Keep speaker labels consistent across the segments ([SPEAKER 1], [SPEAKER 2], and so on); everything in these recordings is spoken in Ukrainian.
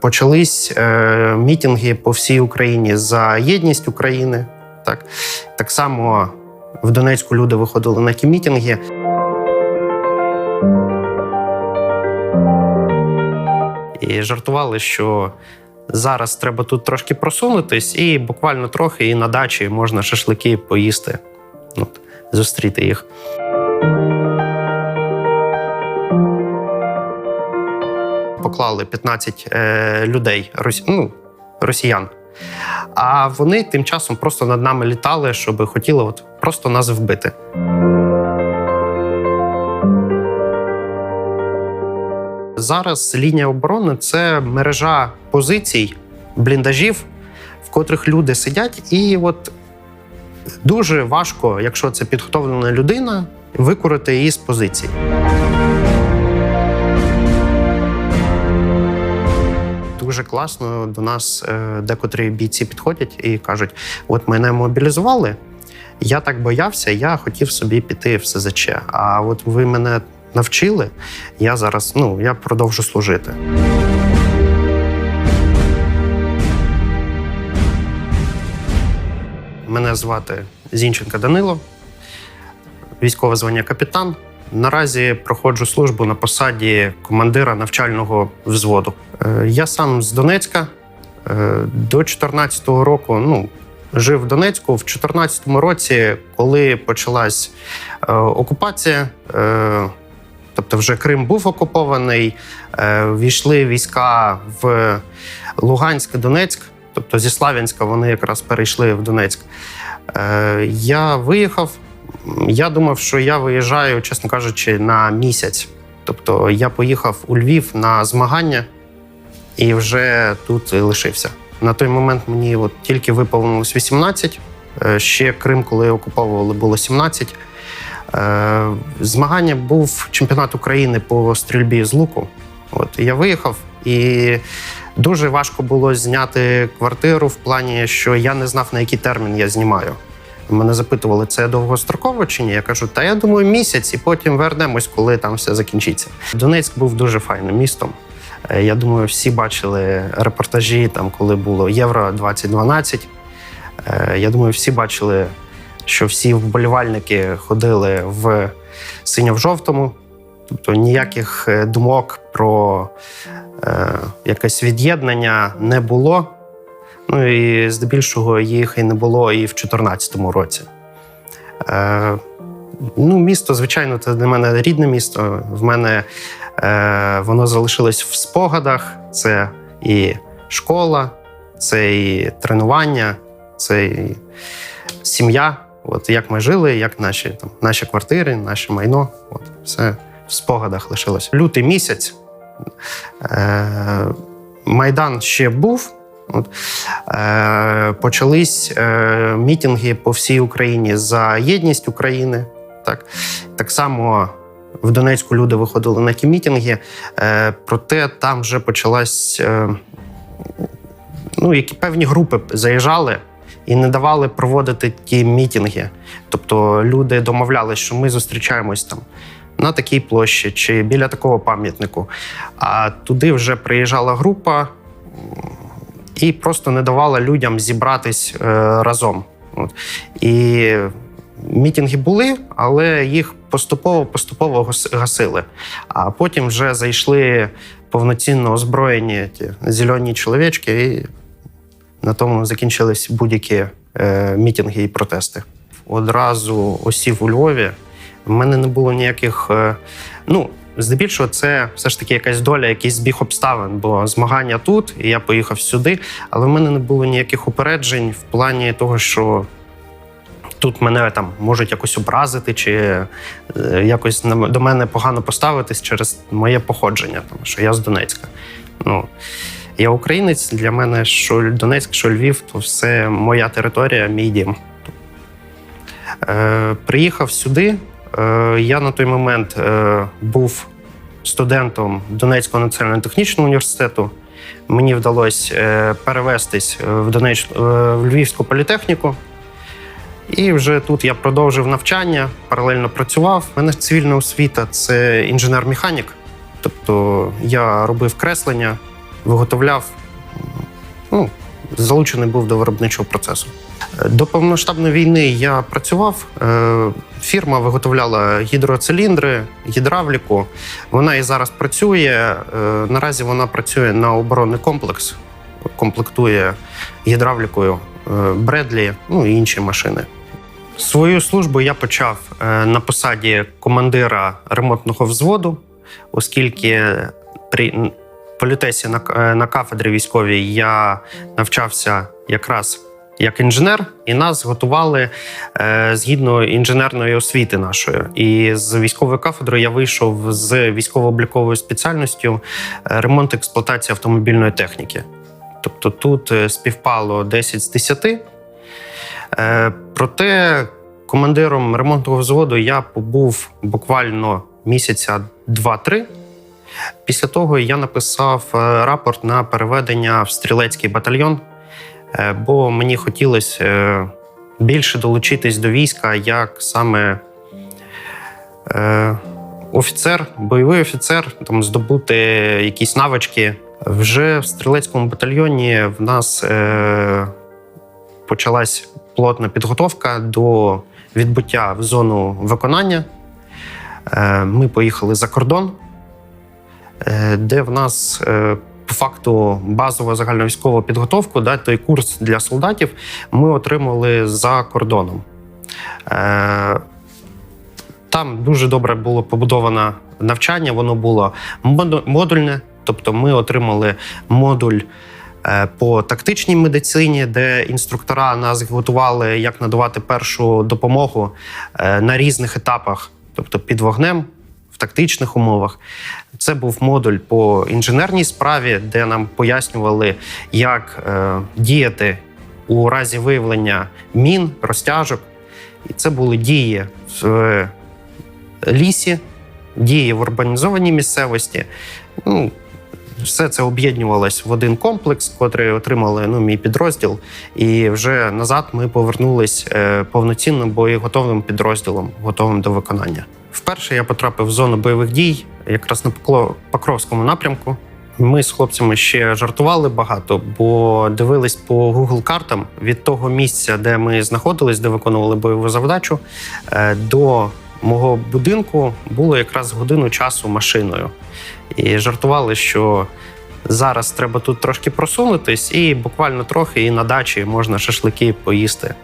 [SPEAKER 1] Почались е, мітинги по всій Україні за єдність України. Так, так само в Донецьку люди виходили на ті мітинги. І жартували, що зараз треба тут трошки просунутись, і буквально трохи і на дачі можна шашлики поїсти, от, зустріти їх. Поклали 15 е, людей, ну, росіян. А вони тим часом просто над нами літали, щоб хотіли от просто нас вбити. Зараз лінія оборони це мережа позицій, бліндажів, в котрих люди сидять, і от дуже важко, якщо це підготовлена людина, викорити її з позицій. Дуже класно до нас е, декотрі бійці підходять і кажуть: от мене мобілізували, я так боявся, я хотів собі піти в СЗЧ. А от ви мене навчили, я зараз ну, я продовжу служити. Мене звати Зінченко Данило, військове звання капітан. Наразі проходжу службу на посаді командира навчального взводу. Е, Я сам з Донецька. Е, До 2014 року ну, жив в Донецьку. В 2014 році, коли почалась е, окупація, тобто вже Крим був окупований, війшли війська в Луганськ, Донецьк, тобто зі Славянська вони якраз перейшли в Донецьк. Я виїхав. Я думав, що я виїжджаю, чесно кажучи, на місяць. Тобто я поїхав у Львів на змагання і вже тут лишився. На той момент мені от тільки виповнилось 18. Е, Ще Крим, коли окуповували, було 17. Е, Змагання був чемпіонат України по стрільбі з луку. От я виїхав, і дуже важко було зняти квартиру в плані, що я не знав, на який термін я знімаю. Мене запитували, це довгостроково чи ні? Я кажу, та я думаю, місяць, і потім вернемось, коли там все закінчиться. Донецьк був дуже файним містом. Е, Я думаю, всі бачили репортажі, там, коли було Євро 2012. Е, Я думаю, всі бачили, що всі вболівальники ходили в синьо-жовтому. Тобто ніяких е, думок про якесь від'єднання не було. Ну і здебільшого їх і не було і в 2014 році. Ну, місто, звичайно, це для мене рідне місто. В мене воно залишилось в спогадах. Це і школа, це і тренування, це і сім'я. От як ми жили, як наші там наші квартири, наше майно. От все в спогадах лишилось. Лютий місяць. Е, Майдан ще був. От, е, почались е, мітинги по всій Україні за єдність України. Так, так само в Донецьку люди виходили на ті мітинги, е, проте там вже почалась. Е, ну, які певні групи заїжджали і не давали проводити ті мітинги. Тобто люди домовлялися, що ми зустрічаємось там на такій площі чи біля такого пам'ятнику. А туди вже приїжджала група і просто не давала людям зібратись е, разом. І мітинги були, але їх поступово поступово гас- гасили. А потім вже зайшли повноцінно озброєні ті зелені чоловічки, і на тому закінчились будь-які е, мітинги і протести. Одразу осів у Львові. В мене не було ніяких. Е, ну, здебільшого, це все ж таки якась доля, якийсь збіг обставин, бо змагання тут, і я поїхав сюди. Але в мене не було ніяких упереджень в плані того, що тут мене там можуть якось образити, чи е, якось до мене погано поставитись через моє походження, тому що я з Донецька. Ну, я українець, для мене що Донецьк, що Львів, то все моя територія, мій дім. Е, приїхав сюди. Е, я на той момент е, був студентом Донецького національного технічного університету. Мені вдалося е, перевестись в, Донеч... е, в Львівську політехніку. І вже тут я продовжив навчання, паралельно працював. У мене цивільна освіта це інженер-механік. Тобто я робив креслення виготовляв, ну, залучений був до виробничого процесу. До повномасштабної війни я працював. Е, Фірма виготовляла гідроциліндри, гідравліку. Вона і зараз працює. Е, Наразі вона працює на оборонний комплекс, комплектує гідравлікою Бредлі, ну і інші машини. Свою службу я почав е, на посаді командира ремонтного взводу, оскільки при політесі на, е, на кафедрі військовій я навчався якраз як інженер, і нас готували е, згідно інженерної освіти нашої. І з військової кафедри я вийшов з військово-обліковою спеціальністю ремонт експлуатації автомобільної техніки. Тобто тут співпало 10 з 10. Е, Проте командиром ремонтного взводу я побув буквально місяця 2-3. Після того я написав е, рапорт на переведення в стрілецький батальйон, е, бо мені хотілося більше долучитись до війська як саме офіцер, бойовий офіцер, там здобути якісь навички. Вже в стрілецькому батальйоні в нас почалась плотна підготовка до відбуття в зону виконання. Е, Ми поїхали за кордон, е, де в нас е, по факту базова загальновійськова підготовка, да, той курс для солдатів, ми отримали за кордоном. Там дуже добре було побудоване навчання, воно було модульне, тобто ми отримали модуль по тактичній медицині, де інструктора нас готували, як надавати першу допомогу е, на різних етапах, тобто під вогнем в тактичних умовах. Це був модуль по інженерній справі, де нам пояснювали, як е, діяти у разі виявлення мін, розтяжок. І це були дії в лісі, дії в урбанізованій місцевості. Ну, все це об'єднувалось в один комплекс, котрий отримали ну, мій підрозділ. І вже назад ми повернулись е, повноцінним боєготовим підрозділом, готовим до виконання. Вперше я потрапив в зону бойових дій, якраз на Покровському напрямку. Ми з хлопцями ще жартували багато, бо дивились по Google картам від того місця, де ми знаходились, де виконували бойову завдачу, е, до мого будинку було якраз годину часу машиною. І жартували, що зараз треба тут трошки просунутись, і буквально трохи і на дачі можна шашлики поїсти,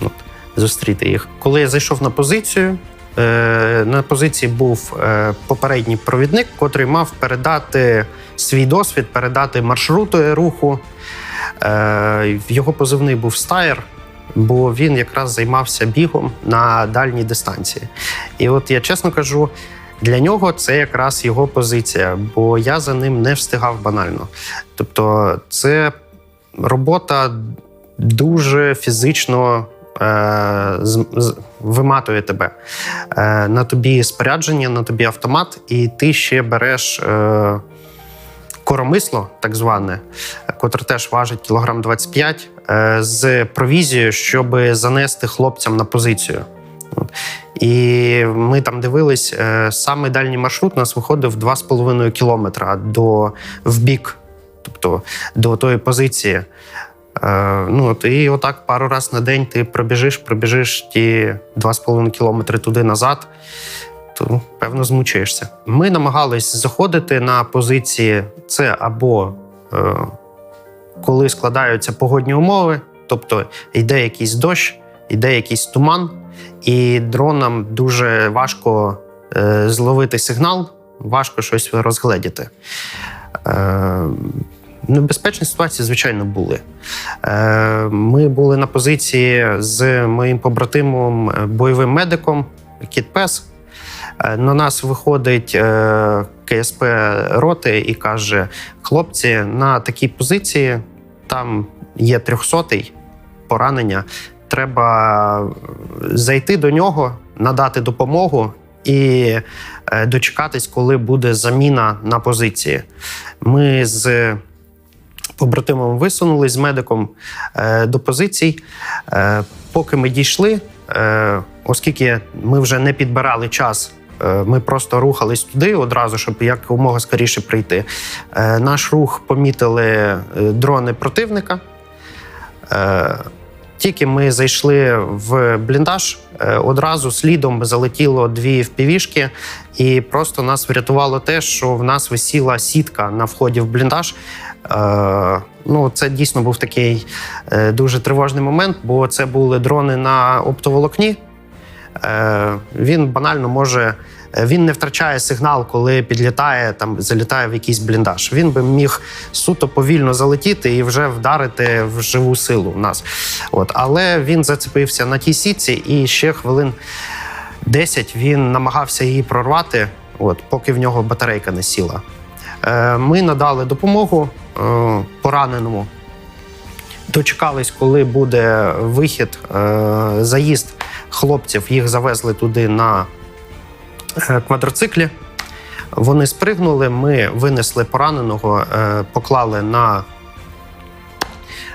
[SPEAKER 1] от, зустріти їх. Коли я зайшов на позицію, е, на позиції був е, попередній провідник, котрий мав передати свій досвід, передати маршрути руху. Е, його позивний був стаєр. Бо він якраз займався бігом на дальній дистанції. І от я чесно кажу, для нього це якраз його позиція, бо я за ним не встигав банально. Тобто, це робота дуже фізично е, виматує тебе. Е, на тобі спорядження, на тобі автомат, і ти ще береш. Е, Коромисло, так зване, котре теж важить кілограм 25, е, з провізією, щоб занести хлопцям на позицію. І ми там дивились, е, самий дальній маршрут у нас виходив 2,5 кілометра до в бік, тобто до тої позиції. Е, ну, от, і отак пару разів на день ти пробіжиш, пробіжиш ті 2,5 кілометри туди назад, то певно змучаєшся. Ми намагались заходити на позиції це або е, коли складаються погодні умови, тобто йде якийсь дощ, йде якийсь туман, і дронам дуже важко е, зловити сигнал, важко щось розгледіти. Е, Небезпечні ситуації, звичайно, були. Е, Ми були на позиції з моїм побратимом, е, бойовим медиком Кіт Пес. Е, На нас виходить е, КСП роти і каже: хлопці, на такій позиції там є трьохсотий поранення. Треба зайти до нього, надати допомогу і е, дочекатись, коли буде заміна на позиції. Ми з побратимом висунулись з медиком до позицій. Поки ми дійшли, оскільки ми вже не підбирали час Ми просто рухались туди одразу, щоб якомога скоріше прийти. Е, Наш рух помітили е, дрони противника. Е, Тільки ми зайшли в бліндаж, е, одразу слідом залетіло дві впівішки, і просто нас врятувало те, що в нас висіла сітка на вході в бліндаж. Е, Ну, це дійсно був такий е, дуже тривожний момент, бо це були дрони на оптоволокні. Е, Він банально може. е, Він не втрачає сигнал, коли підлітає там, залітає в якийсь бліндаж. Він би міг суто повільно залетіти і вже вдарити в живу силу в нас. От, але він зацепився на тій сітці, і ще хвилин 10 він намагався її прорвати, от, поки в нього батарейка не сіла. Е, Ми надали допомогу пораненому. Дочекались, коли буде вихід, заїзд хлопців. Їх завезли туди на е, квадроциклі. Вони спригнули. Ми винесли пораненого, е, поклали на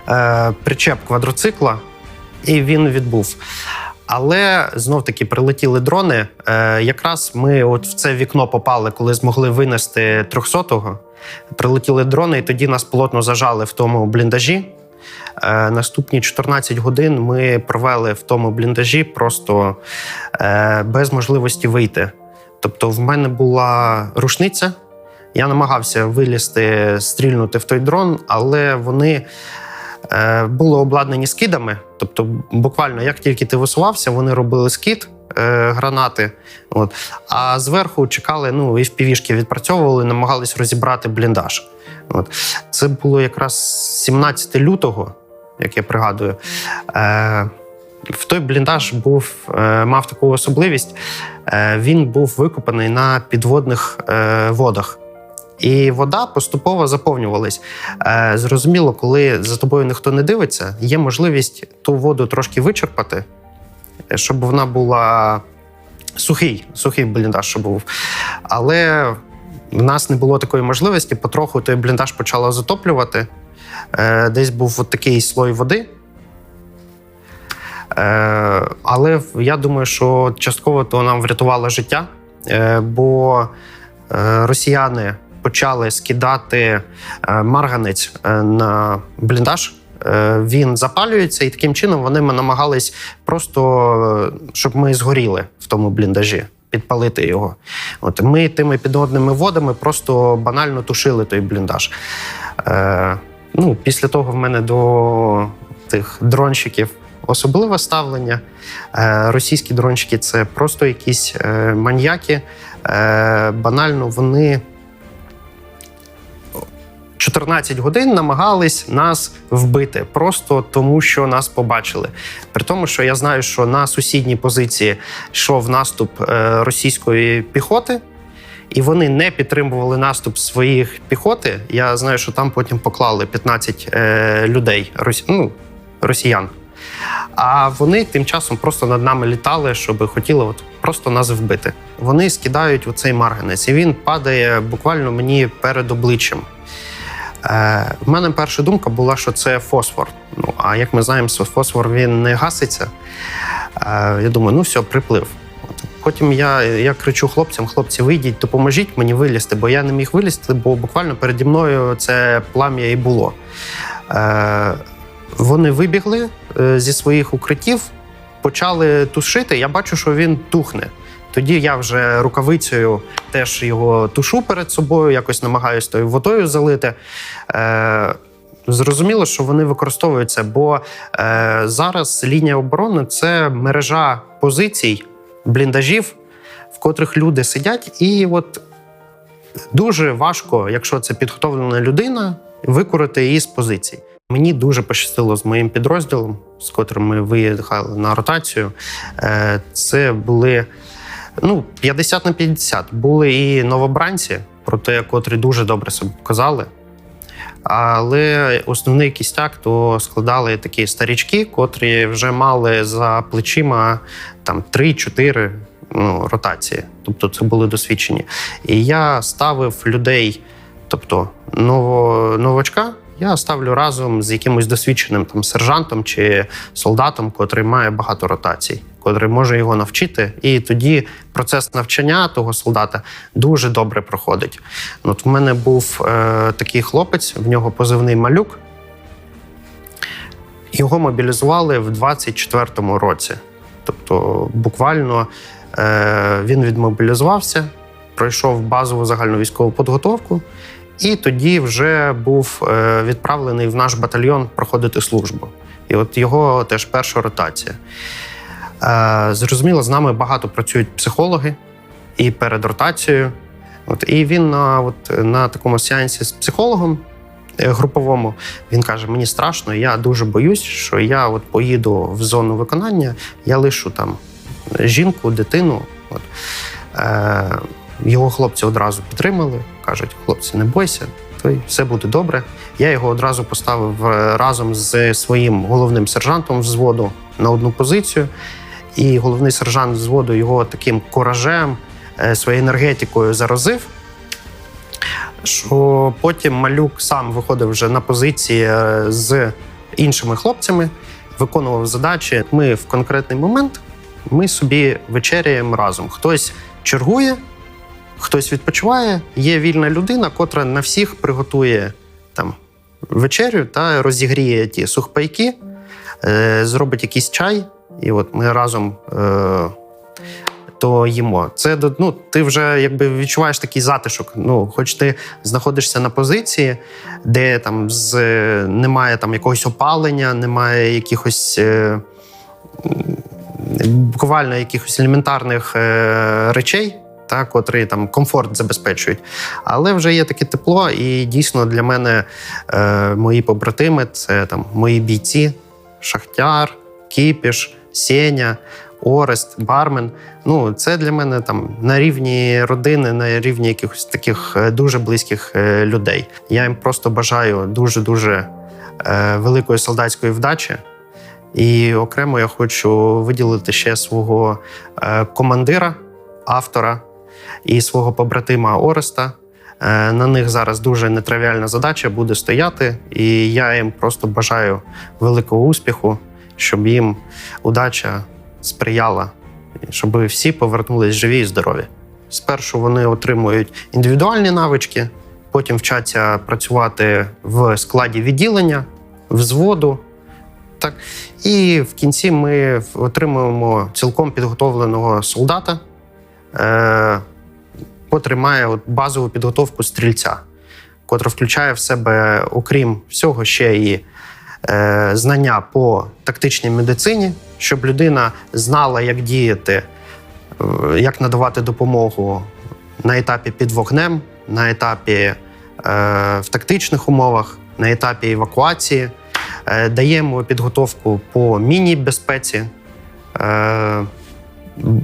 [SPEAKER 1] е, причеп квадроцикла, і він відбув. Але знов таки прилетіли дрони. Якраз ми от в це вікно попали, коли змогли винести 300-го. Прилетіли дрони, і тоді нас плотно зажали в тому бліндажі. Е, наступні 14 годин ми провели в тому бліндажі просто е, без можливості вийти. Тобто, в мене була рушниця. Я намагався вилізти, стрільнути в той дрон, але вони е, були обладнані скидами. Тобто, буквально, як тільки ти висувався, вони робили скид. Гранати, от а зверху чекали. Ну і впівішки відпрацьовували, намагались розібрати бліндаж. От це було якраз 17 лютого, як я пригадую. Е, в той бліндаж був, е, мав таку особливість. Е, він був викопаний на підводних е, водах. І вода поступово заповнювалась. Е, зрозуміло, коли за тобою ніхто не дивиться, є можливість ту воду трошки вичерпати, щоб вона була сухий, сухий бліндаж, щоб був. Але в нас не було такої можливості. Потроху той бліндаж почало затоплювати. Е, Десь був от такий слой води. Е, Але я думаю, що частково то нам врятувало життя, е, бо росіяни почали скидати марганець на бліндаж. Він запалюється, і таким чином вони намагались просто, щоб ми згоріли в тому бліндажі, підпалити його. От ми тими підводними водами просто банально тушили той бліндаж. Е, ну, після того в мене до тих дронщиків особливе ставлення. Е, російські дронщики це просто якісь е, маньяки. Е, банально вони 14 годин намагались нас вбити, просто тому, що нас побачили. При тому, що я знаю, що на сусідній позиції йшов наступ е, російської піхоти. І вони не підтримували наступ своїх піхоти. Я знаю, що там потім поклали 15 е, людей, ну, росіян. А вони тим часом просто над нами літали, щоб хотіли от просто нас вбити. Вони скидають оцей марганець, і він падає буквально мені перед обличчям. Е, в мене перша думка була, що це фосфор. Ну а як ми знаємо, фосфор він не гаситься. Е, я думаю, ну все, приплив. Потім я, я кричу хлопцям: хлопці, вийдіть, допоможіть мені вилізти, бо я не міг вилізти, бо буквально переді мною це плам'я і було. Е, вони вибігли е, зі своїх укриттів, почали тушити. Я бачу, що він тухне. Тоді я вже рукавицею теж його тушу перед собою, якось намагаюся тою водою залити. Е, Зрозуміло, що вони використовуються, бо е, зараз лінія оборони це мережа позицій, бліндажів, в котрих люди сидять, і от дуже важко, якщо це підготовлена людина, викорити її з позицій. Мені дуже пощастило з моїм підрозділом, з котрим ми виїхали на ротацію. Е, Це були ну, 50 на 50. Були і новобранці, проте, котрі дуже добре себе показали. Але основний кістяк то складали такі старічки, котрі вже мали за плечима там 3-4 ну, ротації. Тобто це були досвідчені. І я ставив людей, тобто ново, новачка, я ставлю разом з якимось досвідченим там сержантом чи солдатом, котрий має багато ротацій, котрий може його навчити. І тоді процес навчання того солдата дуже добре проходить. От в мене був е, такий хлопець, в нього позивний малюк. Його мобілізували в 24-му році. Тобто, буквально е, він відмобілізувався, пройшов базову загальну військову підготовку, і тоді вже був е, відправлений в наш батальйон проходити службу. І от його теж перша ротація. Е, зрозуміло, з нами багато працюють психологи і перед ротацією. От, і він на, от, на такому сеансі з психологом е, груповому він каже: Мені страшно, я дуже боюсь, що я от поїду в зону виконання, я лишу там жінку, дитину. От. Е, його хлопці одразу підтримали, кажуть: хлопці, не бойся, то й все буде добре. Я його одразу поставив е, разом з своїм головним сержантом взводу на одну позицію. І головний сержант взводу його таким коражем, е, своєю енергетикою заразив. Що потім малюк сам виходив вже на позиції е, з іншими хлопцями, виконував задачі. Ми в конкретний момент ми собі вечеряємо разом. Хтось чергує, хтось відпочиває. Є вільна людина, котра на всіх приготує там вечерю та розігріє ті сухпайки, е, зробить якийсь чай, і от ми разом. Е, то їмо. Це ну, ти вже якби відчуваєш такий затишок. Ну, хоч ти знаходишся на позиції, де там з немає там якогось опалення, немає якихось. Е, буквально якихось елементарних е, речей, та, котрі там комфорт забезпечують. Але вже є таке тепло, і дійсно для мене е, мої побратими це там мої бійці, Шахтяр, Кіпіш, Сеня, Орест, Бармен. Ну, це для мене там на рівні родини, на рівні якихось таких е, дуже близьких е, людей. Я їм просто бажаю дуже-дуже е, великої солдатської вдачі. І окремо я хочу виділити ще свого е, командира, автора і свого побратима Ореста. На них зараз дуже нетривіальна задача буде стояти, і я їм просто бажаю великого успіху, щоб їм удача сприяла, щоб всі повернулись живі і здорові. Спершу вони отримують індивідуальні навички, потім вчаться працювати в складі відділення, взводу. Так. І в кінці ми отримуємо цілком підготовленого солдата, е, котрий має от базову підготовку стрільця, котра включає в себе, окрім всього, ще і знання по тактичній медицині, щоб людина знала, як діяти, е, як надавати допомогу на етапі під вогнем, на етапі е, в тактичних умовах, на етапі евакуації. Е, Даємо підготовку по міні-безпеці. Е,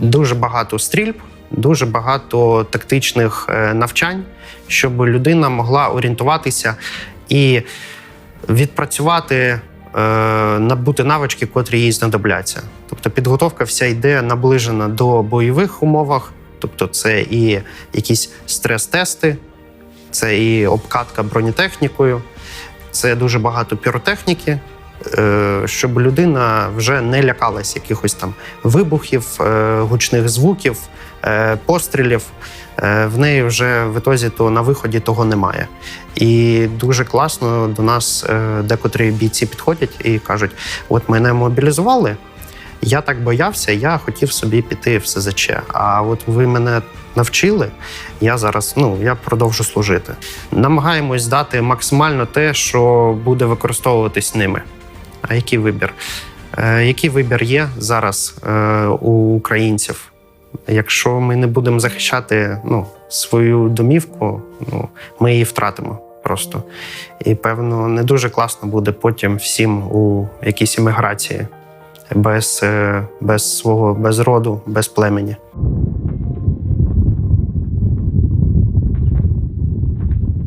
[SPEAKER 1] Дуже багато стрільб, дуже багато тактичних е, навчань, щоб людина могла орієнтуватися і відпрацювати, е, набути навички, котрі їй знадобляться. Тобто підготовка вся йде наближена до бойових умовах, тобто це і якісь стрес-тести, це і обкатка бронетехнікою, це дуже багато піротехніки, е, щоб людина вже не лякалась якихось там вибухів, е, гучних звуків, пострілів. Е, В неї вже в ітозі то на виході того немає. І дуже класно до нас е, декотрі бійці підходять і кажуть: от мене мобілізували. Я так боявся, я хотів собі піти в СЗЧ. А от ви мене навчили, я зараз ну я продовжу служити. Намагаємось дати максимально те, що буде використовуватись ними. А який вибір? Е, який вибір є зараз у українців? Якщо ми не будемо захищати ну, свою домівку, ну, ми її втратимо просто. І певно, не дуже класно буде потім всім у якійсь еміграції без, е, без свого без роду, без племені.